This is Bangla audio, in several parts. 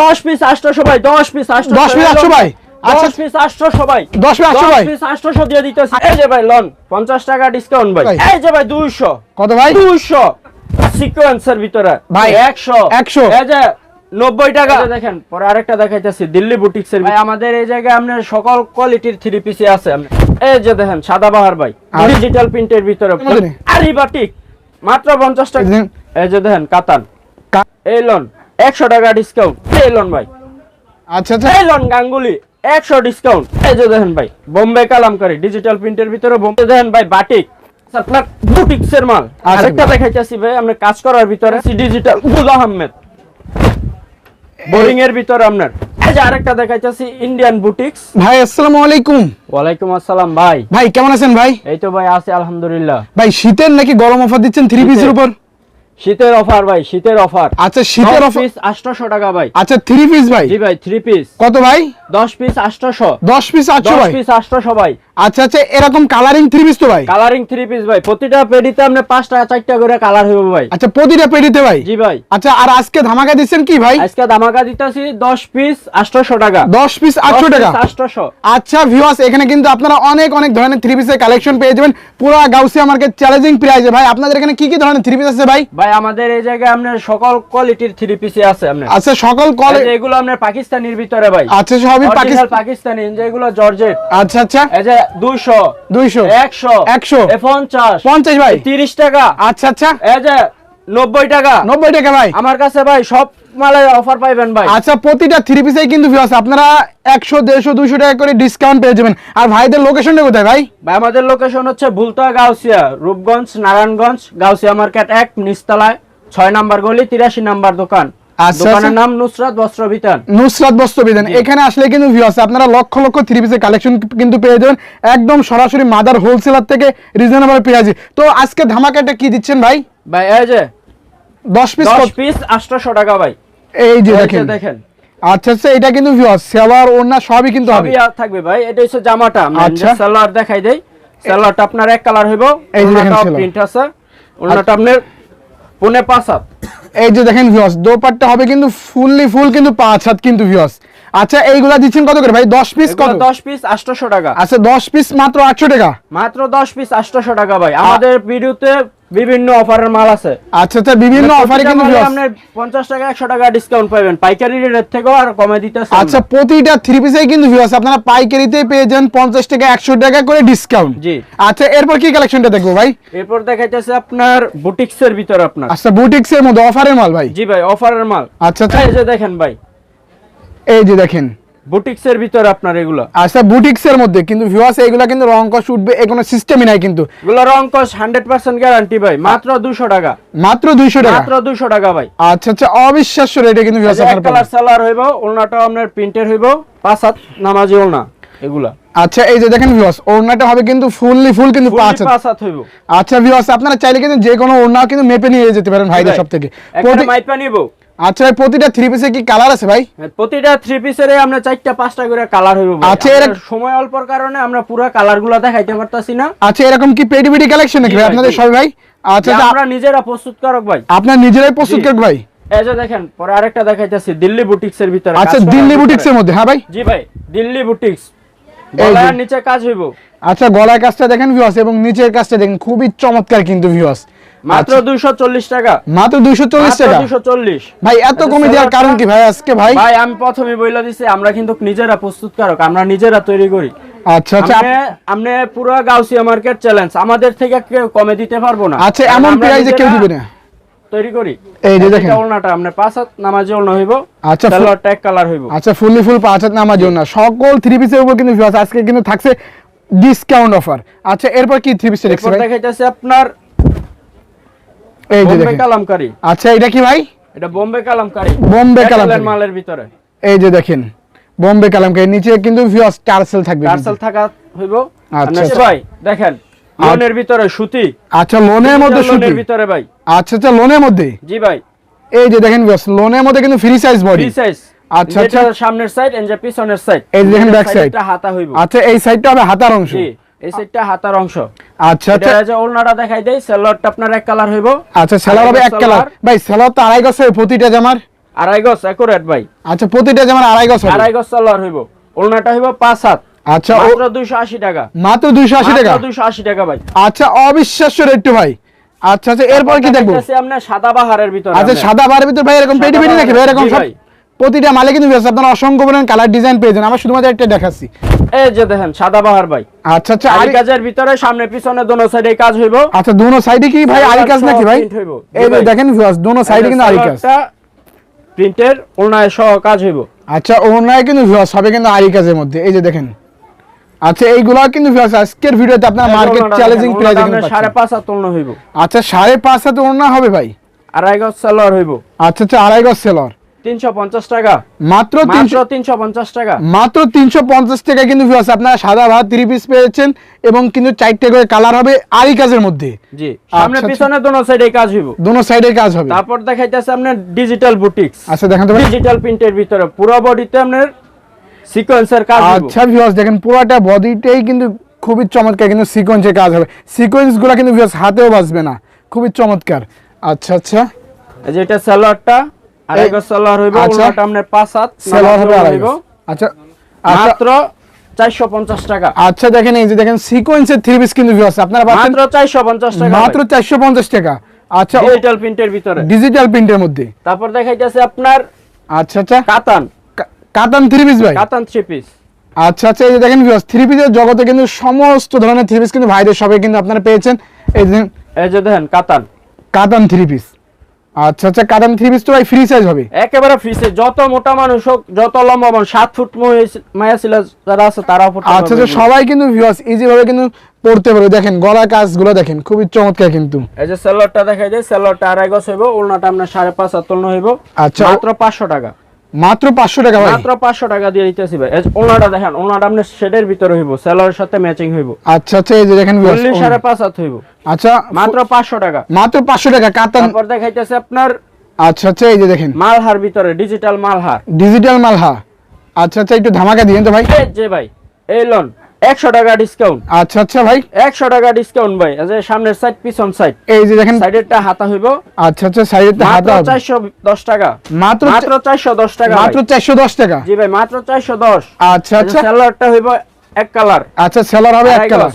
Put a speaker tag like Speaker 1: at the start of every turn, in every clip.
Speaker 1: দশ পিস আটশো ভাই দশ পিস আটশো
Speaker 2: 10 piece 800 ভাই। আচ্ছা।
Speaker 1: দশ পিস আটশো ভাই
Speaker 2: 10 piece 800 ভাই।
Speaker 1: পিস আটশো দিয়ে দিতেছি। এই যে ভাই লন পঞ্চাশ টাকা ডিসকাউন্ট ভাই। এই যে ভাই দুইশো।
Speaker 2: কত ভাই?
Speaker 1: দুইশো। সিকোয়েন্সের ভিতরে।
Speaker 2: ভাই,
Speaker 1: একশো।
Speaker 2: 100
Speaker 1: এই যে নব্বই টাকা। দেখেন পরে আরেকটা দেখাইতেছি দিল্লি বুটিক্স এর ভাই আমাদের এই জায়গায় আপনার সকল কোয়ালিটির থ্রি পিসি আছে। এই যে দেখেন সাদাবাহার ভাই। ডিজিটাল প্রিন্টের ভিতরে।
Speaker 2: মধ্যে?
Speaker 1: আরি বাটিক মাত্র পঞ্চাশ টাকা।
Speaker 2: এই
Speaker 1: যে দেখেন। কাতান। এই লোন। একশো টাকা ডিসকাউন্ট এই লোন ভাই।
Speaker 2: আচ্ছা আচ্ছা।
Speaker 1: এই লোন গাঙ্গুলি একশো ডিসকাউন্ট এই যে দেখেন ভাই বোম্বে কালামকারি ডিজিটাল প্রিন্টের ভিতরে বোম্বে। দেখেন ভাই বাটিক আপনার বুটিক্স এর মাল।
Speaker 2: আচ্ছা
Speaker 1: আরেকটা দেখাইতেছি ভাই আমরা কাজ করার ভিতরে। ডিজিটাল গুল আহমেদ। বোরিং এর ভিতরে আপনার। এই যে আরেকটা দেখাইতেছি ইন্ডিয়ান বুটিক্স
Speaker 2: ভাই আসসালামু আলাইকুম।
Speaker 1: ওয়ালাইকুম আসসালাম ভাই।
Speaker 2: ভাই কেমন আছেন ভাই?
Speaker 1: এই তো ভাই আছে আলহামদুলিল্লাহ।
Speaker 2: ভাই শীতের নাকি গরম অফার দিচ্ছেন থ্রি পিসের উপর?
Speaker 1: শীতের অফার ভাই শীতের অফার।
Speaker 2: আচ্ছা শীতের অফার
Speaker 1: পিস আটশোশো টাকা ভাই।
Speaker 2: আচ্ছা থ্রি পিস ভাই?
Speaker 1: জি ভাই থ্রি পিস
Speaker 2: কত ভাই?
Speaker 1: দশ পিস আটশোশো।
Speaker 2: দশ পিস আটশো
Speaker 1: দশ
Speaker 2: ভাই?
Speaker 1: পিস আটশোশো ভাই।
Speaker 2: আচ্ছা আচ্ছা এরকম কালারিং থ্রি পিস তো ভাই?
Speaker 1: কালারিং থ্রি পিস ভাই প্রতিটা পেডিতে চারটা করে কালার ভাই।
Speaker 2: আচ্ছা প্রতিটা পেটিতে ভাই?
Speaker 1: জি ভাই।
Speaker 2: আচ্ছা আর আজকে ধামাকা দিচ্ছেন কি ভাই?
Speaker 1: আজকে ধামাকা দিতেছি দশ পিস আটশোশো টাকা।
Speaker 2: দশ পিস আটশো টাকা?
Speaker 1: আটশোশো।
Speaker 2: আচ্ছা ভিউয়ার্স এখানে কিন্তু আপনারা অনেক অনেক ধরনের থ্রি পিসের কালেকশন পেয়ে যাবেন। পুরো গাউসিয়া মার্কেট চ্যালেঞ্জিং প্রাইসে ভাই। আপনাদের এখানে কি কি ধরনের থ্রি পিস আছে ভাই?
Speaker 1: ভাই আমাদের এই জায়গায় আপনার সকল কোয়ালিটির থ্রি পিস আছে আপনার।
Speaker 2: আচ্ছা সকল
Speaker 1: যে এগুলো আপনার পাকিস্তানির ভিতরে ভাই।
Speaker 2: আচ্ছা সবই পাকিস্তান
Speaker 1: পাকিস্তানি যেগুলো জর্জেট।
Speaker 2: আচ্ছা আচ্ছা।
Speaker 1: এই যে দুইশো
Speaker 2: দুইশো
Speaker 1: একশো
Speaker 2: একশো
Speaker 1: পঞ্চাশ
Speaker 2: পঞ্চাশ ভাই।
Speaker 1: তিরিশ টাকা।
Speaker 2: আচ্ছা আচ্ছা।
Speaker 1: নব্বই টাকা।
Speaker 2: নব্বই টাকা ভাই।
Speaker 1: আমার কাছে ভাই সব অফার পাইবেন ভাই।
Speaker 2: আচ্ছা প্রতিটা থ্রি পিসে কিন্তু ভিউয়ার্স আপনারা একশো দেড়শো দুইশো টাকা করে ডিসকাউন্ট পেয়ে যাবেন। আর ভাইদের লোকেশনটা কোথায় ভাই?
Speaker 1: ভাই আমাদের লোকেশন হচ্ছে ভুলতা গাউসিয়া রূপগঞ্জ নারায়ণগঞ্জ গাউসিয়া মার্কেট এক নিচতলায় ছয় নাম্বার গলি তিরাশি নাম্বার দোকান। দোকানের
Speaker 2: আচ্ছা।
Speaker 1: নাম নুসরাত বস্ত্র বিতান
Speaker 2: নুসরাত বস্ত্র বিধান এখানে আসলে কিন্তু ভিউয়ার্স আপনারা লক্ষ লক্ষ থ্রি পিসের কালেকশন কিন্তু পেয়ে যাবেন। একদম সরাসরি মাদার হোলসেলার থেকে রিজনেবল পেঁয়াজি তো আজকে ধামাকাটা কি দিচ্ছেন ভাই?
Speaker 1: ভাই এই যে
Speaker 2: দশ পিস
Speaker 1: দশ পিস আটশোশো টাকা ভাই।
Speaker 2: এই যে দেখেন।
Speaker 1: দেখেন।
Speaker 2: আচ্ছা আচ্ছা এটা কিন্তু ভিউয়ার্স সেলার ওড়না সবই কিন্তু হবে।
Speaker 1: সবই থাকবে ভাই। এটা হচ্ছে জামাটা।
Speaker 2: আচ্ছা।
Speaker 1: সালোয়ার দেখাই দেই। সালোয়ারটা আপনার এক কালার হইব।
Speaker 2: এই যে দেখেন
Speaker 1: প্রিন্ট আছে। ওনাটা আপনার পুনে পাঁচ হাত।
Speaker 2: এই যে দেখেন ভিওস দোপাট্টা হবে কিন্তু ফুললি ফুল কিন্তু পাঁচ হাত কিন্তু ভিওস আচ্ছা এইগুলা দিচ্ছেন কত করে ভাই? দশ পিস কত?
Speaker 1: এগুলো দশ পিস আটশোশো টাকা।
Speaker 2: আচ্ছা দশ পিস মাত্র আটশো টাকা।
Speaker 1: মাত্র দশ পিস আটশোশো টাকা ভাই। আমাদের ভিডিওতে বিভিন্ন অফারের মাল আছে।
Speaker 2: আচ্ছা আচ্ছা বিভিন্ন অফারে কিন্তু
Speaker 1: আপনি পঞ্চাশ টাকা একশো টাকা ডিসকাউন্ট পাবেন পাইকারি রেট থেকে আর কমে দিতেছে
Speaker 2: আচ্ছা প্রতিটা থ্রি পিসে কিন্তু ভিউয়ার্স আপনারা পাইকারিতে পেয়ে যান পঞ্চাশ টাকা একশো টাকা করে ডিসকাউন্ট
Speaker 1: জি।
Speaker 2: আচ্ছা এরপর কি কালেকশনটা দেখব ভাই?
Speaker 1: এরপর দেখাইতেছে আপনার বুটিক্স এর ভিতরে আপনার।
Speaker 2: আচ্ছা বুটিক্স এর মধ্যে অফারের মাল ভাই?
Speaker 1: জি ভাই অফারের মাল।
Speaker 2: আচ্ছা আচ্ছা
Speaker 1: এই যে দেখেন ভাই।
Speaker 2: এই যে দেখেন।
Speaker 1: বুটিক্স এর ভিতরে আপনার এগুলো?
Speaker 2: আচ্ছা বুটিক্স এর মধ্যে কিন্তু ভিউয়ার্স এগুলা কিন্তু রং উঠবে এ কোনো সিস্টেমই নাই কিন্তু।
Speaker 1: এগুলো রং কস হান্ড্রেড পার্সেন্ট গ্যারান্টি ভাই মাত্র দুশো টাকা।
Speaker 2: মাত্র দুইশো টাকা?
Speaker 1: মাত্র দুশো টাকা ভাই।
Speaker 2: আচ্ছা আচ্ছা অবিশ্বাস্য রেটে কিন্তু ভিউয়ার্স আপনারা
Speaker 1: কালার। সালোয়ার হইব আপনার প্রিন্টের হইব পাঁচ হাত নামাজি ওলনা এগুলা।
Speaker 2: আচ্ছা এই যে দেখেন ভিউয়ার্স ওড়নাটা হবে কিন্তু ফুললি ফুল কিন্তু। পাঁচ হাত।
Speaker 1: হইব।
Speaker 2: আচ্ছা ভিউয়ার্স আপনারা চাইলে কিন্তু যে কোনো ওড়না কিন্তু মেপে নিয়ে যেতে পারেন ভাইদের সব থেকে
Speaker 1: একটা মাইপা নিব।
Speaker 2: আচ্ছা ভাই প্রতিটা থ্রি পিসে কি কালার আছে ভাই?
Speaker 1: প্রতিটা থ্রি পিসের আমরা চারটা পাঁচটা করে কালার হইব
Speaker 2: আচ্ছা, এর-
Speaker 1: সময় অল্পর কারণে আমরা পুরো দেখাইতে পারতাছি না।
Speaker 2: আচ্ছা এরকম কি পেডি পেডি কালেকশন নাকি ভাই আপনাদের ভাই? আচ্ছা আচ্ছা,
Speaker 1: আমরা নিজেরা প্রস্তুত করক ভাই।
Speaker 2: আপনার নিজেরাই প্রস্তুত
Speaker 1: জি।
Speaker 2: করেন ভাই।
Speaker 1: এই যে দেখেন পরে আরেকটা দেখাইতেছি দিল্লি বুটিক্স এর ভিতরে
Speaker 2: আচ্ছা দিল্লি
Speaker 1: ভিতরে।
Speaker 2: বুটিক্স এর মধ্যে হ্যাঁ ভাই?
Speaker 1: জি ভাই দিল্লি বুটিক্স গলার নিচে কাজ হইব।
Speaker 2: আচ্ছা গলার কাজটা দেখেন ভিউয়ার্স এবং নিচের কাজটা দেখেন খুবই চমৎকার কিন্তু ভিউয়ার্স
Speaker 1: মাত্র দুইশো চল্লিশ টাকা।
Speaker 2: মাত্র দুইশো আচ্ছা। চল্লিশ টাকা?
Speaker 1: চল্লিশ।
Speaker 2: ভাই এত
Speaker 1: আচ্ছা,
Speaker 2: কমে দেওয়ার কারণ কি ভাই আজকে ভাই?
Speaker 1: ভাই আমি প্রথমে বইলা দিছি আমরা কিন্তু নিজেরা প্রস্তুতকারক আমরা নিজেরা তৈরি করি।
Speaker 2: আচ্ছা আচ্ছা
Speaker 1: আপনি আপনি পুরো গাউসিয়া মার্কেট চ্যালেঞ্জ আমাদের থেকে কেউ কমে দিতে পারব না।
Speaker 2: আচ্ছা এমন কেউ দিবে না।
Speaker 1: তৈরি করি।
Speaker 2: এই যে দেখেন।
Speaker 1: ওলনাটা আপনার পাঁচ হাত নামাজি ওলনা হইব
Speaker 2: আচ্ছা,
Speaker 1: সালোয়ার কালার হইব।
Speaker 2: আচ্ছা ফুললি ফুল পাঁচ হাত জন্য সকল থ্রি পিসের উপর কিন্তু আজকে কিন্তু থাকছে ডিসকাউন্ট অফার আচ্ছা এরপর কি থ্রি পিস দেখছি
Speaker 1: এরপর দেখাইতেছে আপনার
Speaker 2: এই যে দেখেন।
Speaker 1: কালামকারি।
Speaker 2: আচ্ছা এটা কি ভাই?
Speaker 1: এটা বোম্বে কালামকারি।
Speaker 2: বোম্বে কালামকারী।
Speaker 1: মালের ভিতরে।
Speaker 2: এই যে দেখেন বোম্বে কালামকারী। নিচে কিন্তু ভিউয়ার্স টার্সেল থাকবে।
Speaker 1: থাকা হইব।
Speaker 2: আচ্ছা, আচ্ছা।
Speaker 1: ভাই দেখেন লোনের ভিতরে সুতি।
Speaker 2: আচ্ছা লোনের মধ্যে সুতি
Speaker 1: লোনের ভিতরে ভাই।
Speaker 2: আচ্ছা আচ্ছা লোনের মধ্যে?
Speaker 1: জি ভাই।
Speaker 2: এই যে দেখেন ভিউয়ার্স লোনের মধ্যে কিন্তু free size body
Speaker 1: free size
Speaker 2: আচ্ছা, আচ্ছা।
Speaker 1: সামনের সাইড এন্ড পিছনের সাইড
Speaker 2: এই দেখেন back side।
Speaker 1: এটা হাতা হইব।
Speaker 2: আচ্ছা এই সাইডটা হবে হাতার অংশ।
Speaker 1: জি। এই সাইডটা হাতার অংশ।
Speaker 2: আচ্ছা আচ্ছা।
Speaker 1: যে ওলনাটা দেখাই দেই সেলরটা আপনার এক কালার হইব।
Speaker 2: আচ্ছা সেলার হবে এক কালার। ভাই সেলার তো আড়াই গজ প্রতিটা জামার?
Speaker 1: আড়াই গজ একুরেট ভাই।
Speaker 2: আচ্ছা প্রতিটা যেমন আড়াই গজ
Speaker 1: আড়াই গজ সালোয়ার হইব। ওড়নাটা হইব পাঁচ হাত।
Speaker 2: আচ্ছা ও
Speaker 1: মাত্র দুইশো আশি টাকা।
Speaker 2: মাত্র দুইশো আশি টাকা?
Speaker 1: দুইশো আশি টাকা ভাই।
Speaker 2: আচ্ছা অবিশ্বাস্য রেট ভাই। আচ্ছা আচ্ছা এরপর কি দেখব?
Speaker 1: সাদা বাহারের ভিতরে
Speaker 2: আচ্ছা সাদা বারের ভিতরে ভাই এরকম পেটি পেটি নাকি ভাই এরকম সব। প্রতিটা মালে কিন্তু আছে আপনারা অসংখ্য পরিমাণ কালার ডিজাইন পেয়েছেন আমরা শুধুমাত্র একটা দেখাচ্ছি।
Speaker 1: এই যে দেখেন সাদা বাহার ভাই।
Speaker 2: আচ্ছা আচ্ছা
Speaker 1: আরি
Speaker 2: আরি
Speaker 1: কাজের ভিতরে সামনে পিছনে দোনো সাইডে কাজ হইব।
Speaker 2: আচ্ছা দুনো সাইডে কি ভাই আরি কাজ নাকি ভাই? এই যে দেখেন ভিউয়ার্স দুনো সাইডে কিন্তু আরি কাজ
Speaker 1: প্রিন্টের ওনায় সহ কাজ হইব।
Speaker 2: আচ্ছা ওনায় কিন্তু ভিউয়ার্স হবে কিন্তু আরি কাজের মধ্যে। এই যে দেখেন। আচ্ছা এইগুলা কিন্তু ভিউয়ার্স আজকের ভিডিওতে আপনারা মার্কেট চ্যালেঞ্জিং প্রাইস
Speaker 1: সাড়ে পাঁচ হাত তোলন হইব।
Speaker 2: আচ্ছা সাড়ে পাঁচ হাতে হবে ভাই?
Speaker 1: আড়াই গজ সালোয়ার হইব।
Speaker 2: আচ্ছা আচ্ছা আড়াই গজ সেলর
Speaker 1: তিনশো পঞ্চাশ টাকা।
Speaker 2: মাত্র
Speaker 1: মাত্র
Speaker 2: তিনশো
Speaker 1: তিনশো পঞ্চাশ টাকা।
Speaker 2: মাত্র তিনশো পঞ্চাশ টাকা কিন্তু ভিউয়ার্স আপনারা সাদা ভাত পিস পেয়েছেন এবং কিন্তু চারটে করে কালার হবে কাজের মধ্যে।
Speaker 1: জি সামনে
Speaker 2: আচ্ছা,
Speaker 1: পিছনে দোনো সাইডে কাজ হইব।
Speaker 2: দুনো সাইডে কাজ হবে।
Speaker 1: তারপর দেখাইতেছে আপনার ডিজিটাল বুটিক্স
Speaker 2: আচ্ছা দেখেন তো
Speaker 1: ডিজিটাল প্রিন্টের ভিতরে পুরো বডিতে আপনার সিকোয়েন্সের কাজ
Speaker 2: আচ্ছা ভিউয়ার্স দেখেন পুরোটা বডিটাই কিন্তু খুবই চমৎকার কিন্তু সিকোয়েন্সের কাজ হবে। কিন্তু ভিউয়ার্স হাতেও বাজবে না। খুবই চমৎকার। আচ্ছা আচ্ছা।
Speaker 1: এই যে এটা সালোয়ারটা আড়াই গজ সালোয়ার হইব আপনার পাঁচ হাত
Speaker 2: সেলর হবে আড়াই গজ। আচ্ছা আচ্ছা।
Speaker 1: মাত্র চারশো পঞ্চাশ টাকা।
Speaker 2: আচ্ছা দেখেন এই যে দেখেন সিকোয়েন্সের থ্রি পিস কিন্তু ভিউয়ার্স আপনারা
Speaker 1: মাত্র চারশো পঞ্চাশ টাকা
Speaker 2: মাত্র চারশো পঞ্চাশ টাকা। আচ্ছা
Speaker 1: ডিজিটাল প্রিন্টের ভিতরে।
Speaker 2: ডিজিটাল প্রিন্টের মধ্যে।
Speaker 1: তারপর দেখাইতেছে আপনার
Speaker 2: আচ্ছা আচ্ছা।
Speaker 1: কাতান।
Speaker 2: কাতান থ্রি পিস ভাই।
Speaker 1: কাতান থ্রি পিস
Speaker 2: আচ্ছা আচ্ছা এই যে দেখেন ভিউয়ার্স থ্রি পিসের জগতে কিন্তু সমস্ত ধরনের থ্রি পিস কিন্তু ভাইদের সবাই কিন্তু আপনারা পেয়েছেন। এই যে
Speaker 1: এই যে দেখেন কাতান।
Speaker 2: কাতান থ্রি পিস আচ্ছা আচ্ছা কাতান থ্রি পিস তো ভাই ফ্রি সাইজ হবে।
Speaker 1: একেবারে ফ্রিসে যত মোটা মানুষ হোক যত লম্বা মানুষ সাত ফুট মায়া ছিল যারা আছে তারাও পড়তে
Speaker 2: আচ্ছা আচ্ছা সবাই কিন্তু ভিউয়ার্স ইজি ভাবে কিন্তু পড়তে পারবে। দেখেন গলা কাজগুলো দেখেন খুবই চমৎকার কিন্তু।
Speaker 1: এই যে সেলরটা দেখা যায় সেলরটা আড়াই গজ হইব ওলনাটা আপনার সাড়ে পাঁচ তোলন হইব।
Speaker 2: আচ্ছা।
Speaker 1: মাত্র পাঁচশো টাকা।
Speaker 2: মাত্র পাঁচশো টাকা ভাই।
Speaker 1: মাত্র পাঁচশো টাকা দিয়ে দিতেছি ভাই। এই ওনাটা দেখেন ওনাটা আপনার শেডের ভিতরে হইব সেলারের সাথে ম্যাচিং হইব।
Speaker 2: আচ্ছা আচ্ছা এই যে দেখেন viewers,
Speaker 1: চল্লিশ সাড়ে পাঁচ হাত হইব।
Speaker 2: আচ্ছা
Speaker 1: মাত্র পাঁচশো টাকা।
Speaker 2: মাত্র পাঁচশো টাকা কাতান।
Speaker 1: তারপর দেখাইতেছে আপনার
Speaker 2: আচ্ছা আচ্ছা এই যে দেখেন।
Speaker 1: মালহার ভিতরে ডিজিটাল মালহার।
Speaker 2: ডিজিটাল মাল হ্যাঁ আচ্ছা আচ্ছা একটু ধামাকা দিয়েন তো ভাই।
Speaker 1: এই যে ভাই এই লোন। একশো টাকা ডিসকাউন্ট
Speaker 2: আচ্ছা আচ্ছা ভাই।
Speaker 1: একশো টাকা ডিসকাউন্ট ভাই। এই যে সামনের সাইড পিছন সাইড
Speaker 2: এই যে দেখেন
Speaker 1: সাইডেরটা হাতা হইব।
Speaker 2: আচ্ছা আচ্ছা সাইডে
Speaker 1: মাত্র
Speaker 2: হাতা হবে।
Speaker 1: চারশো দশ টাকা।
Speaker 2: মাত্র
Speaker 1: মাত্র চারশো দশ টাকা
Speaker 2: মাত্র
Speaker 1: ভাই।
Speaker 2: চারশো দশ টাকা।
Speaker 1: জি ভাই মাত্র চারশো দশ।
Speaker 2: আচ্ছা আচ্ছা।
Speaker 1: স্যালাডটা হইব এক কালার
Speaker 2: আচ্ছা সেলার হবে এক কালার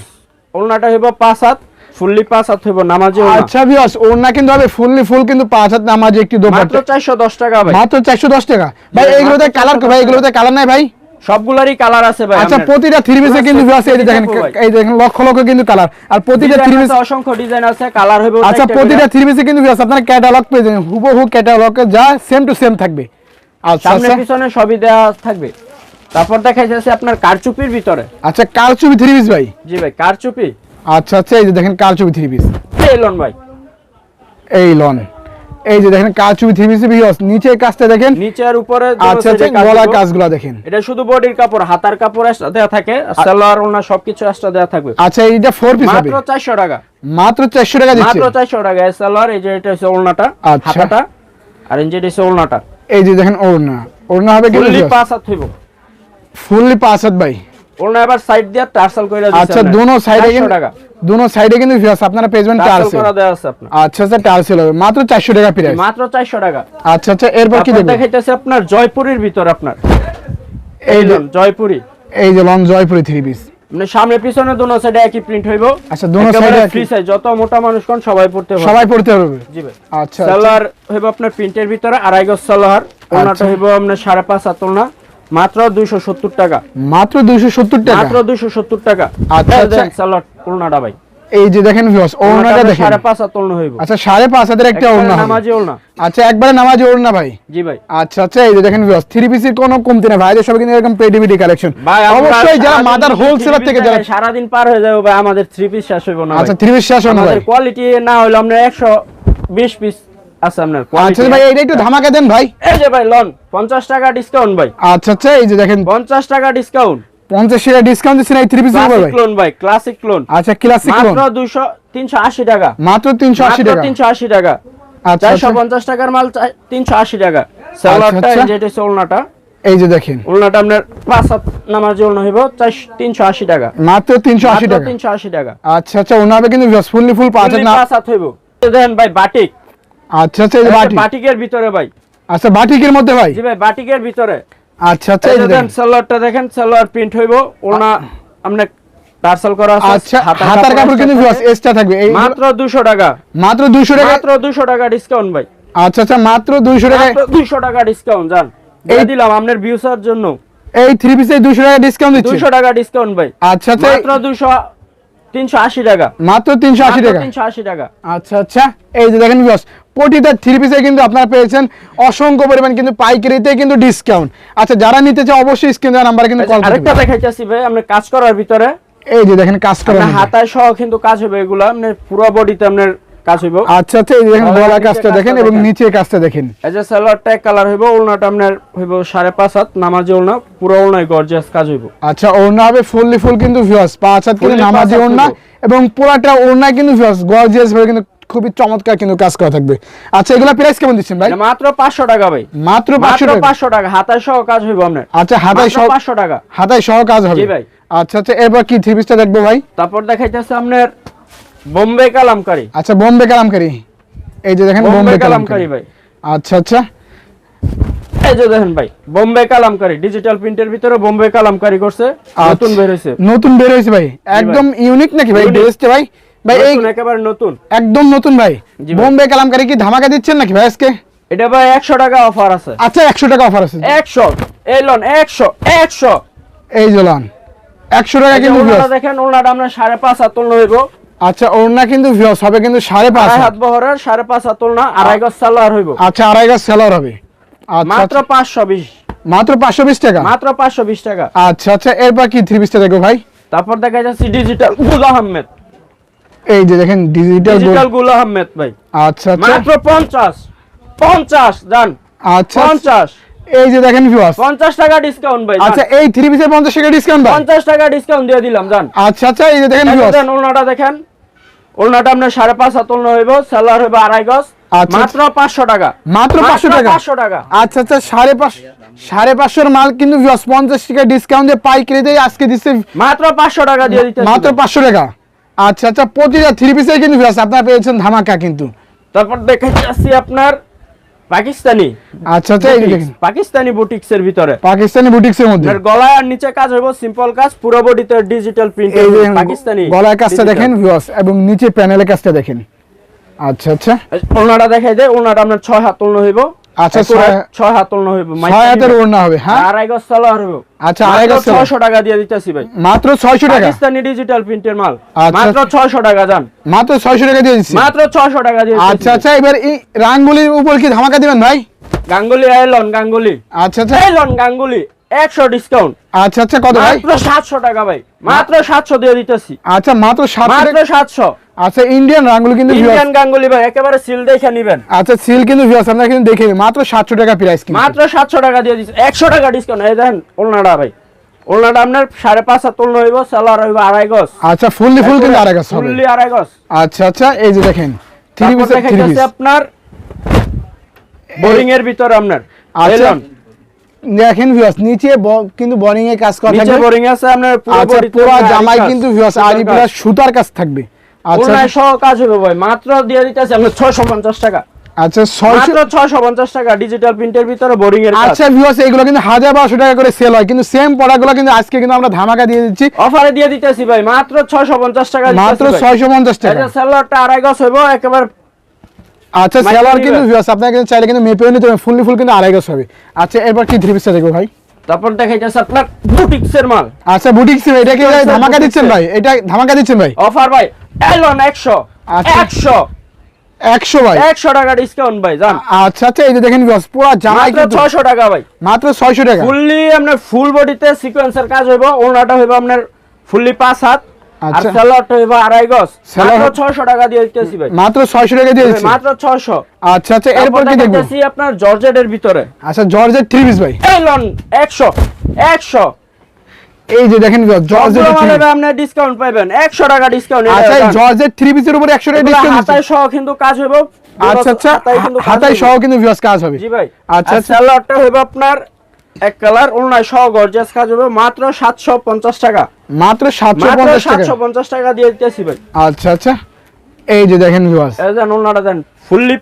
Speaker 1: ওলনাটা হইব পাঁচ হাত। ফুললি পাঁচ হাত হইব নামাজি।
Speaker 2: আচ্ছা ভিউয়ার্স ওড়না কিন্তু হবে ফুললি ফুল কিন্তু পাঁচ হাত নামাজে একটি
Speaker 1: মাত্র
Speaker 2: দোপাট্টা
Speaker 1: চারশো দশ টাকা ভাই।
Speaker 2: মাত্র চারশো দশ টাকা। ভাই এইগুলোতে কালার
Speaker 1: 410
Speaker 2: ভাই এগুলোতে কালার নাই ভাই?
Speaker 1: সবগুলারই কালার আছে ভাই
Speaker 2: আচ্ছা প্রতিটা থ্রি পিসে কিন্তু আছে এই যে দেখেন এই দেখেন লক্ষ লক্ষ কিন্তু কালার আর প্রতিটা থ্রি পিস
Speaker 1: অসংখ্য ডিজাইন আছে কালার হইব
Speaker 2: আচ্ছা প্রতিটা থ্রি পিসে কিন্তু আছে আপনারা ক্যাটালগ পেয়ে যাবেন। হুবহু ক্যাটালগে যা সেম টু সেম থাকবে। আচ্ছা
Speaker 1: সামনে
Speaker 2: আচ্ছা।
Speaker 1: পিছনে সবই দেওয়া থাকবে। তারপর দেখা যাচ্ছে আপনার কারচুপির ভিতরে।
Speaker 2: আচ্ছা কারচুপি থ্রি পিস ভাই।
Speaker 1: জি ভাই কারচুপি।
Speaker 2: আচ্ছা আচ্ছা এই যে দেখেন কারচুপি থ্রি পিস
Speaker 1: এই লোন ভাই।
Speaker 2: এই লন এই যে দেখেন কারচুপি থ্রি পিস ভিউয়ার্স নিচের কাজটা দেখেন।
Speaker 1: নিচে আর উপরে
Speaker 2: আচ্ছা আচ্ছা গলা কাজগুলো দেখেন।
Speaker 1: এটা শুধু বডির কাপড় হাতার কাপড় এক্সট্রা দেওয়া থাকে সালোয়ার ওনা সবকিছু এক্সট্রা দেওয়া থাকবে।
Speaker 2: আচ্ছা এইটা ফোর পিস হবে?
Speaker 1: মাত্র চারশো টাকা।
Speaker 2: মাত্র চারশো টাকা দিচ্ছে।
Speaker 1: মাত্র চারশো টাকা এই সালোয়ার এই যে এটা হচ্ছে ওলনাটা
Speaker 2: আচ্ছা।
Speaker 1: হাতাটা আর এই যে এটা হচ্ছে ওলনাটা
Speaker 2: এই যে দেখেন ওড়না। ওড়না হবে কিন্তু
Speaker 1: ফুললি পাঁচ হাত হইব।
Speaker 2: ফুললি পাঁচ হাত ভাই।
Speaker 1: ওলনা এবার সাইড দিয়ে টার্সাল করে দিচ্ছে
Speaker 2: আচ্ছা দুনো সাইডে
Speaker 1: 400
Speaker 2: কিন্তু
Speaker 1: টাকা।
Speaker 2: দুনো সাইডে কিন্তু ভিউয়ার্স আপনারা
Speaker 1: টার্সাল
Speaker 2: টার্সেল
Speaker 1: করা দেওয়া আছে আপনার।
Speaker 2: আচ্ছা আচ্ছা টার্সেল হবে। মাত্র চারশো টাকা প্রাইস
Speaker 1: মাত্র চারশো টাকা।
Speaker 2: আচ্ছা আচ্ছা এরপর কি দেখবেন
Speaker 1: দেখাইতেছে আপনার জয়পুরের ভিতর আপনার।
Speaker 2: এই
Speaker 1: এই
Speaker 2: যে
Speaker 1: লোন জয়পুরি।
Speaker 2: এই যে লন জয়পুরি থ্রি পিস
Speaker 1: মানে সামনে পিছনে দুনো সাইডে একই প্রিন্ট হইব।
Speaker 2: আচ্ছা, দোনো একই।
Speaker 1: ফ্রি সাইজ যত মোটা মানুষ কোন সবাই পড়তে পারবে।
Speaker 2: সবাই পড়তে পারবে।
Speaker 1: জি ভাই।
Speaker 2: আচ্ছা আচ্ছা।
Speaker 1: সালোয়ার হইব আপনার প্রিন্টের ভিতরে আড়াই গজ সালোয়ার ওনাটা
Speaker 2: আচ্ছা।
Speaker 1: হইব আপনার সাড়ে পাঁচ হাত ওনা মাত্র দুইশো সত্তর টাকা।
Speaker 2: মাত্র দুইশো সত্তর টাকা?
Speaker 1: মাত্র দুইশো সত্তর টাকা।
Speaker 2: আচ্ছা, আচ্ছা।
Speaker 1: দেখেন সালোয়ার ভাই।
Speaker 2: এই যে দেখেন ভিউয়ার্স ওড়নাটা দেখেন।
Speaker 1: সাড়ে পাঁচ হাত ওলনা হইব।
Speaker 2: আচ্ছা সাড়ে পাঁচ হাতের একটা ওড়না হবে।
Speaker 1: নামাজি ওলনা
Speaker 2: আচ্ছা একবারে নামাজি ওড়না ভাই।
Speaker 1: জি ভাই।
Speaker 2: আচ্ছা আচ্ছা এই যে দেখেন ভিউয়ার্স থ্রি পিসের কোনো কমতি না ভাইদের সবাই কিন্তু এরকম পেডিবিডি কালেকশন অবশ্যই যারা মাদার হোলসেলার থেকে যারা
Speaker 1: দেখাই, সারাদিন পার হয়ে যাবে ভাই আমাদের থ্রি পিস শেষ হইব না
Speaker 2: আচ্ছা থ্রি পিস শেষ হলো না ভাই।
Speaker 1: আমাদের কোয়ালিটি না হলে আমরা একশো বিশ পিস আছে আপনার
Speaker 2: আচ্ছা। ভাই এইটা একটু ধামাকা দেন ভাই।
Speaker 1: এই যে ভাই লন পঞ্চাশ টাকা ডিসকাউন্ট ভাই।
Speaker 2: আচ্ছা আচ্ছা এই যে দেখেন।
Speaker 1: পঞ্চাশ টাকা ডিসকাউন্ট
Speaker 2: পঞ্চাশ টাকা ডিসকাউন্ট এই ভাই।
Speaker 1: ভাই ক্লাসিক লোন
Speaker 2: আচ্ছা ক্লাসিক
Speaker 1: মাত্র টাকা।
Speaker 2: মাত্র তিনশো আশি
Speaker 1: মাত্র
Speaker 2: টাকা।
Speaker 1: তিনশো আশি টাকা।
Speaker 2: আচ্ছা
Speaker 1: চারশো। পঞ্চাশ টাকার মাল তিনশো আশি টাকা। সালোয়ারটা। যেটা হচ্ছে
Speaker 2: এই যে দেখেন।
Speaker 1: ওলনাটা আপনার পাঁচ সাত নামার জন্য হইব তিনশো আশি টাকা।
Speaker 2: মাত্র তিনশো আশি টাকা।
Speaker 1: তিনশো আশি টাকা।
Speaker 2: আচ্ছা আচ্ছা ওনাবে কিন্তু ফুললি ফুল পাঁচ হাত
Speaker 1: পাঁচ হাত হইব। দেখেন ভাই বাটিক।
Speaker 2: আচ্ছা আচ্ছা বাটি।
Speaker 1: বাটিকের ভিতরে ভাই।
Speaker 2: আচ্ছা বাটিকের মধ্যে ভাই?
Speaker 1: জি ভাই বাটিকের ভিতরে।
Speaker 2: আচ্ছা আচ্ছা
Speaker 1: এই
Speaker 2: দেখেন।
Speaker 1: সালোয়ারটা দেখেন সালোয়ার প্রিন্ট হইব ওনা আপনি টার্সেল করা আছে
Speaker 2: আচ্ছা হাতার কাপড় কিন্তু এক্সট্রা থাকবে। এই
Speaker 1: মাত্র 200 টাকা।
Speaker 2: মাত্র 200 টাকা?
Speaker 1: মাত্র 200 টাকা ডিসকাউন্ট ভাই।
Speaker 2: আচ্ছা আচ্ছা মাত্র 200 টাকা
Speaker 1: 200 টাকা ডিসকাউন্ট জান। এই দিলাম আপনার ভিউসার জন্য।
Speaker 2: এই থ্রি পিসে 200 টাকা ডিসকাউন্ট দিচ্ছে।
Speaker 1: 200 টাকা ডিসকাউন্ট ভাই।
Speaker 2: আচ্ছা আচ্ছা
Speaker 1: মাত্র 200 380 টাকা।
Speaker 2: মাত্র 380 টাকা?
Speaker 1: 380 টাকা।
Speaker 2: আচ্ছা আচ্ছা এই যে দেখেন ভিউয়ার্স প্রতিটা থ্রি পিসে কিন্তু আপনারা পেয়েছেন অসংখ্য পরিমাণ কিন্তু পাইকারিতে কিন্তু ডিসকাউন্ট আচ্ছা যারা নিতে চায় অবশ্যই স্ক্রিন দেওয়া নাম্বারে কিন্তু কল
Speaker 1: আরেকটা দেখাইতেছি ভাই আমরা কাজ করার ভিতরে।
Speaker 2: এই যে দেখেন কাজ করা
Speaker 1: হাতায় সহ কিন্তু কাজ হবে এগুলো আপনার পুরো বডিতে আপনার কাজ হইব।
Speaker 2: আচ্ছা আচ্ছা এই দেখেন গলা কাজটা দেখেন এবং নিচে কাজটা দেখেন।
Speaker 1: এই যে সালোয়ারটা এক কালার হইব ওলনাটা আপনার হইব সাড়ে পাঁচ হাত নামাজি ওলনা পুরো ওলনায় গর্জিয়াস কাজ হইব।
Speaker 2: আচ্ছা ওড়না হবে ফুললি ফুল কিন্তু ভিউয়ার্স পাঁচ হাত কিন্তু নামাজি ওড়না এবং পুরাটা ওড়না কিন্তু ভিউয়ার্স গর্জিয়াস ভাবে কিন্তু খুবই চমৎকার কিন্তু কাজ করা থাকবে। আচ্ছা এগুলা প্রাইস কেমন দিচ্ছেন ভাই?
Speaker 1: মাত্র পাঁচশো টাকা ভাই।
Speaker 2: মাত্র পাঁচশো
Speaker 1: মাত্র
Speaker 2: টাকা?
Speaker 1: পাঁচশো টাকা হাতায় সহ কাজ হইব আপনার।
Speaker 2: আচ্ছা হাতায় সহ
Speaker 1: পাঁচশো টাকা।
Speaker 2: হাতায় সহ কাজ হবে।
Speaker 1: জি ভাই।
Speaker 2: আচ্ছা আচ্ছা এরপর কি থ্রি পিসটা দেখব ভাই?
Speaker 1: তারপর দেখাইতেছে আপনার বোম্বে কালামকারি।
Speaker 2: আচ্ছা বোম্বে কালামকারি। এই যে দেখেন
Speaker 1: বোম্বে কালামকারি ভাই।
Speaker 2: আচ্ছা আচ্ছা।
Speaker 1: এই যে দেখেন ভাই বোম্বে কালামকারি। ডিজিটাল প্রিন্টের ভিতরে বোম্বে কালামকারি করছে। নতুন
Speaker 2: আচ্ছা।
Speaker 1: বের হয়েছে
Speaker 2: নতুন বের হয়েছে ভাই। একদম ইউনিক নাকি ভাই ড্রেসটা ভাই? ভাই
Speaker 1: একেবারে নতুন।
Speaker 2: একদম নতুন ভাই। বোম্বে কালামকারি কি ধামাকা দিচ্ছেন নাকি ভাই আজকে?
Speaker 1: এটা ভাই একশো টাকা অফার আছে।
Speaker 2: আচ্ছা একশো টাকা অফার আছে।
Speaker 1: এই লন
Speaker 2: এই জলান টাকা কিন্তু
Speaker 1: ওনাটা দেখেন ওনাটা আপনার সাড়ে পাঁচ হাত তোলনা হইব।
Speaker 2: আচ্ছা কিন্তু ভিউস হবে কিন্তু হাত।
Speaker 1: বহরের সাড়ে পাঁচ হাত তোলনা আড়াই গজ সালোয়ার হইব।
Speaker 2: আচ্ছা আড়াই সেলার হবে। আচ্ছা
Speaker 1: মাত্র
Speaker 2: আচ্ছা।
Speaker 1: পাঁচশো বিশ।
Speaker 2: মাত্র পাঁচশো বিশ টাকা?
Speaker 1: মাত্র পাঁচশো বিশ টাকা।
Speaker 2: আচ্ছা আচ্ছা এরপর কি থ্রি পিসটা দেখো ভাই।
Speaker 1: তারপর দেখা যাচ্ছে ডিজিটাল গুল আহমেদ।
Speaker 2: এই যে দেখেন ডিজিটাল
Speaker 1: ডিজিটাল গুল আহমেদ ভাই।
Speaker 2: আচ্ছা আচ্ছা।
Speaker 1: মাত্র পঞ্চাশ। পঞ্চাশ জান।
Speaker 2: আচ্ছা
Speaker 1: পঞ্চাশ।
Speaker 2: এই যে দেখেন ভিউস
Speaker 1: পঞ্চাশ টাকা ডিসকাউন্ট ভাই
Speaker 2: আচ্ছা এই থ্রি পিসের পঞ্চাশ টাকা ডিসকাউন্ট ভাই।
Speaker 1: পঞ্চাশ টাকা ডিসকাউন্ট দিয়ে দিলাম জান।
Speaker 2: আচ্ছা আচ্ছা এই যে দেখেন ভিউস
Speaker 1: দেখেন ওলনাটা দেখেন। ওলনাটা আপনার সাড়ে পাঁচ হাত ওলনা হইব সালোয়ার হইব আড়াই গজ।
Speaker 2: আচ্ছা।
Speaker 1: মাত্র পাঁচশো টাকা।
Speaker 2: মাত্র পাঁচশো টাকা।
Speaker 1: পাঁচশো টাকা।
Speaker 2: আচ্ছা আচ্ছা সাড়ে পাঁচ সাড়ে পাঁচশোর মাল কিন্তু পঞ্চাশ টাকা ডিসকাউন্ট দিয়ে পাইকারি দিয়ে আজকে দিচ্ছে
Speaker 1: মাত্র পাঁচশো টাকা দিয়ে দিতে
Speaker 2: মাত্র পাঁচশো টাকা। আচ্ছা আচ্ছা প্রতিটা থ্রি পিসে কিন্তু আপনারা পেয়েছেন ধামাকা কিন্তু।
Speaker 1: তারপর দেখাচ্ছি আপনার পাকিস্তানি
Speaker 2: আচ্ছা আচ্ছা
Speaker 1: পাকিস্তানি বুটিক্স এর ভিতরে।
Speaker 2: পাকিস্তানি বুটিক্সের মধ্যে।
Speaker 1: গলায় আর নিচে কাজ হইব সিম্পল কাজ পুরো বডিতে ডিজিটাল প্রিন্ট পাকিস্তানি
Speaker 2: কাজটা। দেখেন এবং নিচে কাজটা দেখেন। আচ্ছা আচ্ছা।
Speaker 1: দেখাই দেয় ওলনাটা আপনার ছয় হাত হইব।
Speaker 2: আচ্ছা, ছয়-
Speaker 1: ছয় হাত ওলনা হইব
Speaker 2: ছয় হাতের ওড়না হবে হ্যাঁ?
Speaker 1: আড়াই গজ
Speaker 2: আচ্ছা, আড়াই গজ
Speaker 1: টাকা দিয়ে দিতেছি ভাই।
Speaker 2: মাত্র ছয়শো টাকা?
Speaker 1: পাকিস্তানি ডিজিটাল প্রিন্টের মাল।
Speaker 2: আচ্ছা।
Speaker 1: মাত্র ছয়শো টাকা যান
Speaker 2: মাত্র ছয়শো টাকা দিয়ে
Speaker 1: মাত্র ছয়শো টাকা দিয়ে
Speaker 2: আচ্ছা আচ্ছা এবার এই রাঙ্গুলির উপর কি ধামাকা দিবেন ভাই?
Speaker 1: গাঙ্গুলি গাঙ্গুলি।
Speaker 2: আচ্ছা আচ্ছা।
Speaker 1: লন গাঙ্গুলি। একশো ডিসকাউন্ট
Speaker 2: আচ্ছা আচ্ছা কত ভাই?
Speaker 1: মাত্র সাতশো টাকা ভাই। মাত্র সাতশো দিয়ে দিতেছি।
Speaker 2: আচ্ছা মাত্র সাতশো
Speaker 1: মাত্র
Speaker 2: টাকা
Speaker 1: সাতশো।
Speaker 2: আচ্ছা ইন্ডিয়ান রাঙ্গুলি কিন্তু
Speaker 1: ইন্ডিয়ান গাঙ্গুলি ভাই একেবারে সিল দেখে নিবেন।
Speaker 2: আচ্ছা সিল কিন্তু ভিউস আপনারা কিন্তু দেখে মাত্র সাতশো টাকা প্রাইস কিন্তু।
Speaker 1: মাত্র সাতশো টাকা দিয়ে দিচ্ছে। একশো টাকা ডিসকাউন্ট এই দেখেন ওলনাটা ভাই। ওলনাটা আপনার সাড়ে পাঁচ হাত ওলনা হইব সালোয়ার হইব আড়াই গজ।
Speaker 2: আচ্ছা ফুললি ফুল কিন্তু আড়াই
Speaker 1: ফুললি আড়াই গজ।
Speaker 2: আচ্ছা আচ্ছা এই যে দেখেন থ্রি পিস
Speaker 1: আপনার বোরিং এর ভিতরে আপনার।
Speaker 2: আচ্ছা দেখেন ভিউস নিচে কিন্তু বোরিং এর কাজ করা
Speaker 1: নিচে
Speaker 2: থাকবে।
Speaker 1: বোরিং আছে আপনার পুরো
Speaker 2: আচ্ছা পুরো জামাই কিন্তু
Speaker 1: সুতার
Speaker 2: আরি। পুরো সুতার কাজ থাকবে। আচ্ছা
Speaker 1: সহ কাজ হবে ভাই মাত্র দিয়ে দিতেছে আপনার ছয়শো পঞ্চাশ টাকা।
Speaker 2: আচ্ছা ছয়শো
Speaker 1: মাত্র ছয়শো পঞ্চাশ টাকা ডিজিটাল প্রিন্টের ভিতরে বোরিং এর কাজ।
Speaker 2: আচ্ছা ভিউস এগুলো কিন্তু হাজার বারোশো টাকা করে সেল হয়। কিন্তু সেম প্রোডাক্টগুলো কিন্তু আজকে কিন্তু আমরা ধামাকা দিয়ে দিচ্ছি।
Speaker 1: অফারে দিয়ে দিতেছি ভাই মাত্র ছয়শো পঞ্চাশ টাকা
Speaker 2: মাত্র ছয়শো পঞ্চাশ টাকা।
Speaker 1: এটা সেলারটা আড়াই গজ হইব একেবারে
Speaker 2: আচ্ছা সেলার কিন্তু। ভিউস আপনারা কিন্তু চাইলে কিন্তু মেপেও নিতে পারেন ফুললি ফুল কিন্তু আড়াই গাছ হবে। আচ্ছা এরপর কি থ্রি পিসটা দেখব ভাই?
Speaker 1: তারপর দেখাইতেছে আপনার বুটিক্স এর মাল।
Speaker 2: আচ্ছা বুটিক্স এটা কি ধামাকা দিচ্ছেন ভাই? এটা ধামাকা দিচ্ছেন ভাই?
Speaker 1: অফার ভাই এলন একশো
Speaker 2: আচ্ছা।
Speaker 1: একশো।
Speaker 2: একশো ভাই?
Speaker 1: একশো টাকা ডিসকাউন্ট ভাই জান।
Speaker 2: আচ্ছা আচ্ছা এই যে দেখেন ভিউস পুরো জামাই
Speaker 1: মাত্র
Speaker 2: কিন্তু।
Speaker 1: ছয়শো টাকা ভাই।
Speaker 2: মাত্র ছয়শো টাকা।
Speaker 1: ফুললি আপনার ফুল বডিতে সিকোয়েন্সের কাজ হইব ওনাটা হইব আপনার ফুললি পাঁচ হাত। আর
Speaker 2: আচ্ছা।
Speaker 1: সেলারটা আড়াই গজ। মাত্র ছয়শো টাকা দিয়ে দিতেছি ভাই।
Speaker 2: মাত্র ছয়শো টাকা দিয়ে দিচ্ছি।
Speaker 1: মাত্র ছয়শো।
Speaker 2: আচ্ছা আচ্ছা এরপর কি দেখব?
Speaker 1: দেখাইতেছি আপনার জর্জেটের ভিতরে।
Speaker 2: আচ্ছা পিস ভাই। এই যে দেখেন
Speaker 1: ডিসকাউন্ট পাবেন টাকা ডিসকাউন্ট
Speaker 2: আচ্ছা থ্রি পিসের উপর টাকা ডিসকাউন্ট
Speaker 1: হাতায় সহ কিন্তু কাজ
Speaker 2: আচ্ছা আচ্ছা
Speaker 1: হাতায় কিন্তু কাজ।
Speaker 2: সহ কিন্তু হবে।
Speaker 1: জি ভাই।
Speaker 2: আচ্ছা।
Speaker 1: স্যালাডটা আপনার এক কালার অন্যায় সহ গর্জিয়াস কাজ হবে। মাত্র সাতশো পঞ্চাশ টাকা।
Speaker 2: মাত্র সাতশো
Speaker 1: মাত্র
Speaker 2: পঞ্চাশ টাকা।
Speaker 1: সাতশো পঞ্চাশ টাকা দিয়ে দিতেছি ভাই।
Speaker 2: আচ্ছা আচ্ছা। এই যে দেখেন ভিউস
Speaker 1: এই দেন ওনাটা দেন ফুললি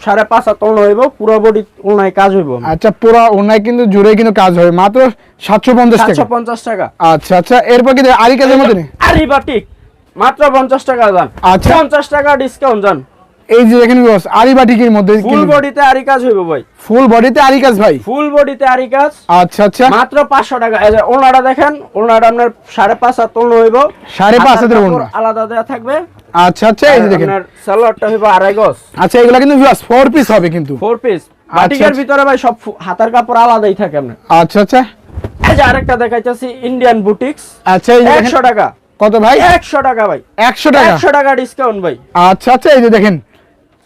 Speaker 1: সাড়ে পাঁচ হাত ওলনা হইব পুরো বডি ওলনায় কাজ হইব।
Speaker 2: আচ্ছা পুরো অন্যায় কিন্তু জুড়ে কিন্তু কাজ হবে। মাত্র সাতশো পঞ্চাশ
Speaker 1: সাতশো
Speaker 2: টাকা
Speaker 1: পঞ্চাশ টাকা।
Speaker 2: আচ্ছা আচ্ছা। এরপর কি আরি কাজের মধ্যে?
Speaker 1: আরি বাটিক। মাত্র পঞ্চাশ টাকা যান
Speaker 2: আচ্ছা।
Speaker 1: পঞ্চাশ টাকা ডিসকাউন্ট যান
Speaker 2: এই যে দেখেন viewers, আরি বাটিকের মধ্যে
Speaker 1: ফুল বডিতে আরি কাজ হইব ভাই।
Speaker 2: ফুল বডিতে আরি কাজ ভাই।
Speaker 1: ফুল বডিতে আরি কাজ।
Speaker 2: আচ্ছা আচ্ছা।
Speaker 1: মাত্র পাঁচশো টাকা। ওনাটা দেখেন ওনাটা আপনার সাড়ে পাঁচ হাত ওলনা হইব।
Speaker 2: সাড়ে পাঁচ
Speaker 1: হাতের কাপড় আলাদা দেওয়া থাকবে।
Speaker 2: আচ্ছা আচ্ছা এই যে দেখেন।
Speaker 1: আপনার সালোয়ারটা হইব আড়াই গজ।
Speaker 2: আচ্ছা এগুলা কিন্তু ফোর পিস হবে কিন্তু।
Speaker 1: ফোর পিস বাটিকের
Speaker 2: আচ্ছা।
Speaker 1: ভিতরে ভাই সব হাতার কাপড় আলাদাই থাকে আপনার।
Speaker 2: আচ্ছা আচ্ছা।
Speaker 1: এই যে আরেকটা দেখাইতেছি ইন্ডিয়ান বুটিক্স
Speaker 2: আচ্ছা এই যে দেখেন,
Speaker 1: একশো টাকা।
Speaker 2: কত ভাই?
Speaker 1: একশো টাকা ভাই।
Speaker 2: একশো টাকা।
Speaker 1: একশো টাকা ডিসকাউন্ট ভাই।
Speaker 2: আচ্ছা আচ্ছা এই যে দেখেন।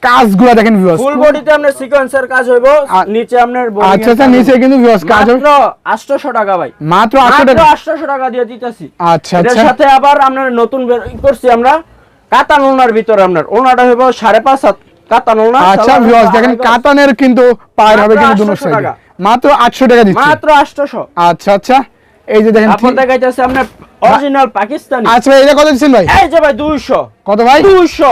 Speaker 2: কাজগুলা দেখেন ভিউয়ার্স
Speaker 1: ফুল বডিতে আপনার সিকোয়েন্সের কাজ হইব নিচে আপনার
Speaker 2: আচ্ছা আচ্ছা নিচে কিন্তু ভিউয়ার্স কাজ হবে
Speaker 1: মাত্র 800 টাকা ভাই।
Speaker 2: মাত্র আটশো
Speaker 1: মাত্র
Speaker 2: টাকা।
Speaker 1: 800 টাকা দিয়ে দিতেছি।
Speaker 2: আচ্ছা আচ্ছা।
Speaker 1: সাথে আবার আপনার নতুন করছি আমরা কাতান ওনার ভিতরে আপনার। ওনাটা হইব সাড়ে পাঁচ হাত কাতান ওনা
Speaker 2: আচ্ছা ভিউয়ার্স দেখেন কাতানের কিন্তু পায়ের হবে কিন্তু
Speaker 1: মাত্র
Speaker 2: দুনো সাইডে
Speaker 1: টাকা।
Speaker 2: মাত্র আটশো টাকা দিচ্ছে।
Speaker 1: মাত্র 800
Speaker 2: আচ্ছা আচ্ছা। এই যে দেখেন ঠিক-
Speaker 1: দেখাইতেছে আপনার অরিজিনাল পাকিস্তানি।
Speaker 2: আচ্ছা এটা কত দিচ্ছেন ভাই?
Speaker 1: এই যে ভাই 200
Speaker 2: কত ভাই?
Speaker 1: 200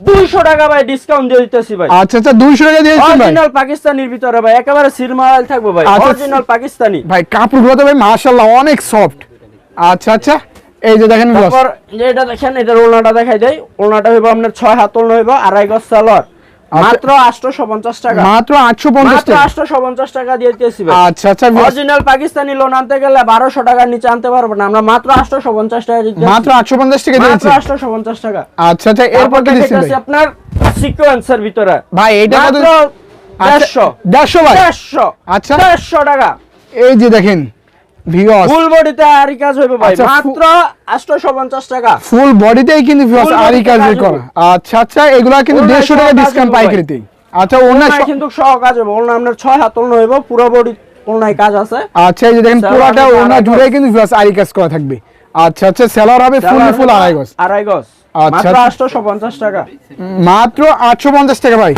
Speaker 1: 200 টাকা ভাই ডিসকাউন্ট দিয়ে দিতেছি ভাই।
Speaker 2: আচ্ছা আচ্ছা দুইশো টাকা দিয়েছেন ভাই।
Speaker 1: অরিজিনাল পাকিস্তানির ভিতরে ভাই একেবারে সিরমাল থাকব ভাই
Speaker 2: আচ্ছা,
Speaker 1: অরিজিনাল পাকিস্তানি।
Speaker 2: ভাই কাপড়গুলো তো ভাই মাশাআল্লাহ অনেক সফট আচ্ছা আচ্ছা এই যে দেখেন
Speaker 1: তারপর এটা দেখেন এটা ওলনাটা দেখাই দেয় ওলনাটা হইবো আপনার ছয় হাত ওলনা হইবো আড়াই গজ সালোয়ার। মাত্র আটশোশো পঞ্চাশ টাকা।
Speaker 2: মাত্র আটশো পঞ্চাশ
Speaker 1: মাত্র
Speaker 2: টাকা।
Speaker 1: আটশোশো পঞ্চাশ টাকা দিয়ে দিতেছি ভাই।
Speaker 2: আচ্ছা আচ্ছা
Speaker 1: অরিজিনাল পাকিস্তানি লোন আনতে গেলে বারোশো টাকার নিচে আনতে পারব না। আমরা মাত্র আটশোশো পঞ্চাশ টাকা দিতে
Speaker 2: মাত্র আটশো পঞ্চাশ টাকা
Speaker 1: মাত্র
Speaker 2: দিয়েছে।
Speaker 1: আটশোশো পঞ্চাশ টাকা।
Speaker 2: আচ্ছা আচ্ছা এরপর কি
Speaker 1: দেখাইতেছি
Speaker 2: ভাই?
Speaker 1: আপনার সিকোয়েন্সের ভিতরে।
Speaker 2: ভাই এটা কত?
Speaker 1: মাত্র দেড়শো।
Speaker 2: দেড়শো ভাই?
Speaker 1: দেড়শো।
Speaker 2: আচ্ছা।
Speaker 1: দেড়শো টাকা।
Speaker 2: এই যে দেখেন ভিউয়ার্স
Speaker 1: ফুল বডিতে আরি কাজ হইবে ভাই।
Speaker 2: আচ্ছা,
Speaker 1: মাত্র আটশোশো পঞ্চাশ টাকা।
Speaker 2: ফুল বডিতেই কিন্তু ভিউয়ার্স আরি কাজ
Speaker 1: কাজ
Speaker 2: করা আচ্ছা আচ্ছা এগুলা কিন্তু
Speaker 1: ওনার
Speaker 2: দেড়শো
Speaker 1: সব
Speaker 2: টাকা ডিসকাউন্ট
Speaker 1: হইবো
Speaker 2: আচ্ছা অন্য
Speaker 1: কিন্তু সহ কাজ হবে ওলনা আপনার ছয় হাত ওলনা হইব পুরো বডি কাজ আছে।
Speaker 2: আচ্ছা এই যে দেখেন পুরোটা ওনা জুড়ে কিন্তু ভিউয়ার্স আরি কাজ করা থাকবে। আচ্ছা আচ্ছা সেলার হবে ফুল ফুল
Speaker 1: হইবো
Speaker 2: আড়াই গজ।
Speaker 1: আড়াই গজ।
Speaker 2: আচ্ছা।
Speaker 1: মাত্র পঞ্চাশ টাকা।
Speaker 2: মাত্র আটশো পঞ্চাশ টাকা ভাই।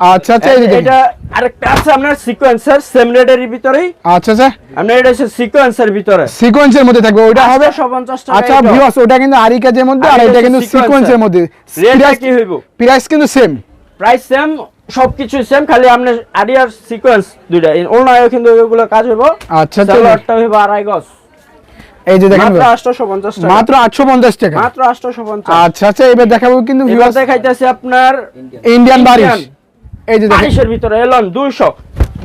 Speaker 2: আচ্ছা আচ্ছা
Speaker 1: এটা আরেকটা আছে আপনার সিকোয়েন্সার সেম ভিতরেই।
Speaker 2: আচ্ছা আচ্ছা।
Speaker 1: আপনার এটা হচ্ছে সিকোয়েন্সের ভিতরে।
Speaker 2: সিকোয়েন্সের মধ্যে থাকবে ওটা হবে
Speaker 1: টাকা
Speaker 2: আচ্ছা। ভিউয়ার্স ওটা কিন্তু আরি কাজের মধ্যে আর
Speaker 1: এটা
Speaker 2: কিন্তু সিকোয়েন্সের মধ্যে।
Speaker 1: রেটটা কি হইব।
Speaker 2: প্রাইস কিন্তু সেম
Speaker 1: প্রাইস সেম সবকিছু সেম খালি আপনার আরি আর সিকোয়েন্স দুইটা ওলনায়ও কিন্তু কাজ হইব।
Speaker 2: আচ্ছা আচ্ছা।
Speaker 1: হইব আড়াই গজ।
Speaker 2: এই যে দেখেন
Speaker 1: মাত্র
Speaker 2: viewers,
Speaker 1: আটশোশো পঞ্চাশ টাকা।
Speaker 2: মাত্র আটশো পঞ্চাশ টাকা।
Speaker 1: মাত্র আটশোশো পঞ্চাশ।
Speaker 2: আচ্ছা আচ্ছা এবার দেখাবো কিন্তু ভিউয়ার্স
Speaker 1: দেখাইতেছি আপনার
Speaker 2: ইন্ডিয়ান
Speaker 1: Indian।
Speaker 2: এই যে দেখেন।
Speaker 1: বারিশের ভিতরে এলন দুইশো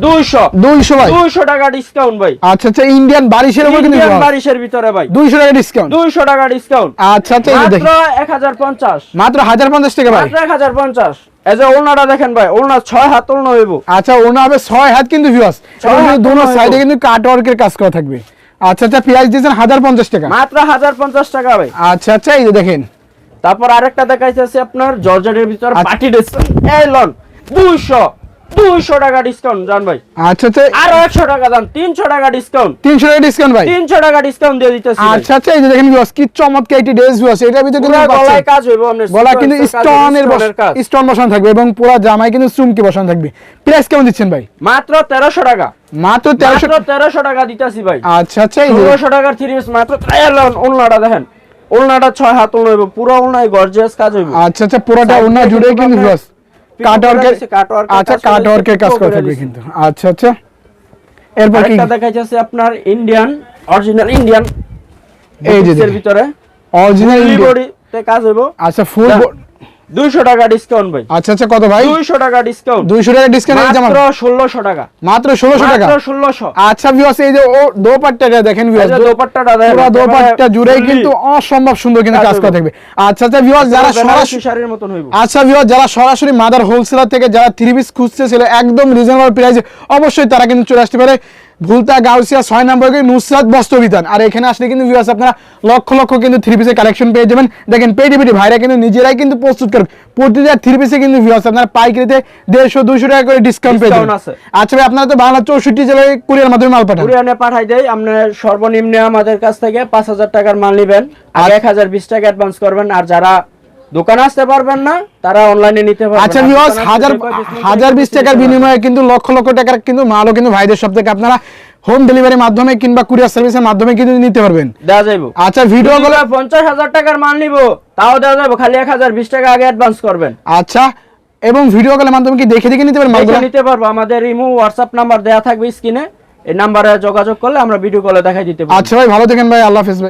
Speaker 1: দুইশো
Speaker 2: দুইশো ভাই।
Speaker 1: দুইশো টাকা ডিসকাউন্ট ভাই।
Speaker 2: আচ্ছা আচ্ছা ইন্ডিয়ান বারিশের উপর
Speaker 1: ইন্ডিয়ান বারিশের ভিতরে ভাই।
Speaker 2: দুইশো টাকা ডিসকাউন্ট
Speaker 1: দুইশো টাকা ডিসকাউন্ট
Speaker 2: আচ্ছা আচ্ছা এই যে
Speaker 1: মাত্র এক হাজার পঞ্চাশ।
Speaker 2: মাত্র হাজার পঞ্চাশ টাকা ভাই।
Speaker 1: এক হাজার পঞ্চাশ। এই যে ওলনাটা দেখেন ভাই ওলনা ছয় হাত ওলনা হইব।
Speaker 2: আচ্ছা ওনা হবে ছয় হাত কিন্তু ভিউয়ার্স দুনো সাইডে কিন্তু কাজ করা থাকবে। আচ্ছা আচ্ছা দিয়েছেন হাজার পঞ্চাশ টাকা।
Speaker 1: মাত্র হাজার পঞ্চাশ টাকা ভাই।
Speaker 2: আচ্ছা আচ্ছা এই যে দেখেন।
Speaker 1: তারপর আরেকটা দেখাইতেছে আপনার জর্জেটের ভিতর
Speaker 2: আচ্ছা।
Speaker 1: পার্টি ড্রেস এলন দুইশো দুইশো টাকা ডিসকাউন্ট জান ভাই।
Speaker 2: আচ্ছা আচ্ছা
Speaker 1: আরও একশো টাকা দাম তিনশো টাকা ডিসকাউন্ট
Speaker 2: তিনশো টাকা ডিসকাউন্ট ভাই?
Speaker 1: তিনশো টাকা ডিসকাউন্ট দিয়ে দিতেছি
Speaker 2: আচ্ছা আচ্ছা এই যে দেখেন কি চমৎকার একটি ড্রেস ভিউয়ার্স এটার ভিতরে কিন্তু
Speaker 1: পুরা
Speaker 2: পাচ্ছেন।
Speaker 1: গলায় কাজ হইব আপনার
Speaker 2: গলা কিন্তু
Speaker 1: sequence এর কাজ,
Speaker 2: স্টোনের
Speaker 1: stone এর কাজ।
Speaker 2: স্টোন বসানো থাকবে এবং পুরো জামায় কিন্তু চুমকি বসানো থাকবে। প্রাইস কেমন দিচ্ছেন ভাই?
Speaker 1: মাত্র তেরোশো টাকা।
Speaker 2: মাত্র তেরোশো
Speaker 1: তেরোশো টাকা দিতেছি ভাই।
Speaker 2: আচ্ছা আচ্ছা
Speaker 1: ষোলোশো টাকার থ্রি মাত্র ওলনাটা দেখেন। ওলনাটা ছয় হাত ওলনা পুরো ওলনায় গর্জিয়াস কাজ হইব।
Speaker 2: আচ্ছা আচ্ছা পুরোটা
Speaker 1: দিয়ে
Speaker 2: জুড়ে
Speaker 1: কিন্তু
Speaker 2: কিন্তু আচ্ছা
Speaker 1: কাজ করে
Speaker 2: থাকবে কিন্তু। আচ্ছা আচ্ছা। এরপর কি?
Speaker 1: আপনার ইন্ডিয়ান অরিজিনাল ইন্ডিয়ান
Speaker 2: এই যে
Speaker 1: ভিতরে।
Speaker 2: অরিজিনাল
Speaker 1: কাজ হইব।
Speaker 2: আচ্ছা ফুল
Speaker 1: দুইশো টাকা ডিসকাউন্ট ভাই।
Speaker 2: আচ্ছা আচ্ছা কত ভাই?
Speaker 1: দুইশো টাকা ডিসকাউন্ট
Speaker 2: দুইশো টাকা ডিসকাউন্ট
Speaker 1: মাত্র ষোলোশো টাকা।
Speaker 2: মাত্র ষোলোশো টাকা?
Speaker 1: মাত্র ষোলোশো।
Speaker 2: আচ্ছা ভিউয়ার্স এই যে ও দোপাট্টাটা দেখেন ভিউয়ার্স
Speaker 1: দোপাট্টাটা দেখেন।
Speaker 2: পুরো দোপাট্টা জুড়েই কিন্তু অসম্ভব সুন্দর কিন্তু
Speaker 1: কাজ
Speaker 2: কাজ করা থাকবে। আচ্ছা আচ্ছা ভিউয়ার্স যারা সরাসরি
Speaker 1: শাড়ির মতন হইব।
Speaker 2: আচ্ছা ভিউয়ার যারা সরাসরি মাদার হোলসেলার থেকে যারা থ্রি পিস খুঁজতেছিল একদম রিজনেবল প্রাইসে অবশ্যই তারা কিন্তু চলে আসতে পারে। ভুলতা গাউসিয়া ছয় নম্বর নুসরাত বস্ত্র বিধান আর এখানে আসলে কিন্তু ভিউয়ার্স আপনারা লক্ষ লক্ষ কিন্তু থ্রি পিসের কালেকশন পেয়ে যাবেন। দেখেন পেটি পেটি ভাইরা কিন্তু নিজেরাই কিন্তু প্রস্তুত করবে। প্রতিটা থ্রি পিসে কিন্তু ভিউয়ার্স আপনারা পাইকারিতে দেড়শো দুইশো টাকা করে ডিসকাউন্ট পেয়ে যাবেন।
Speaker 1: আছে।
Speaker 2: আচ্ছা ভাই আপনারা তো বাংলা চৌষট্টি জেলায় কুরিয়ার মাধ্যমে মাল পাঠান।
Speaker 1: কুরিয়ানে পাঠাই দেয় আপনার সর্বনিম্ন আমাদের কাছ থেকে পাঁচ হাজার টাকার মাল নেবেন। আর
Speaker 2: আচ্ছা।
Speaker 1: এক হাজার বিশ টাকা অ্যাডভান্স করবেন। আর যারা দোকানে আসতে পারবেন না তারা অনলাইনে নিতে পারবেন
Speaker 2: আচ্ছা ভিউয়ার্স হাজার হাজার বিশ টাকার বিনিময়ে কিন্তু লক্ষ লক্ষ টাকার কিন্তু মালও কিন্তু ভাইদের সব থেকে আপনারা হোম ডেলিভারির মাধ্যমে কিংবা কুরিয়ার সার্ভিসের মাধ্যমে কিন্তু নিতে পারবেন।
Speaker 1: দেওয়া যাইব।
Speaker 2: আচ্ছা ভিডিও গুলো
Speaker 1: পঞ্চাশ হাজার টাকার মাল নিব তাও দেওয়া যাবে খালি এক হাজার বিশ টাকা আগে অ্যাডভান্স করবেন।
Speaker 2: আচ্ছা এবং ভিডিও কলের মাধ্যমে কি দেখে দেখে নিতে পারেন মালগুলো?
Speaker 1: নিতে পারব আমাদের ইমো হোয়াটসঅ্যাপ নাম্বার দেয়া থাকবে স্ক্রিনে এই নাম্বারে যোগাযোগ করলে আমরা ভিডিও কলে দেখাই দিতে পারব।
Speaker 2: আচ্ছা ভাই ভালো থাকেন ভাই আল্লাহ হাফেজ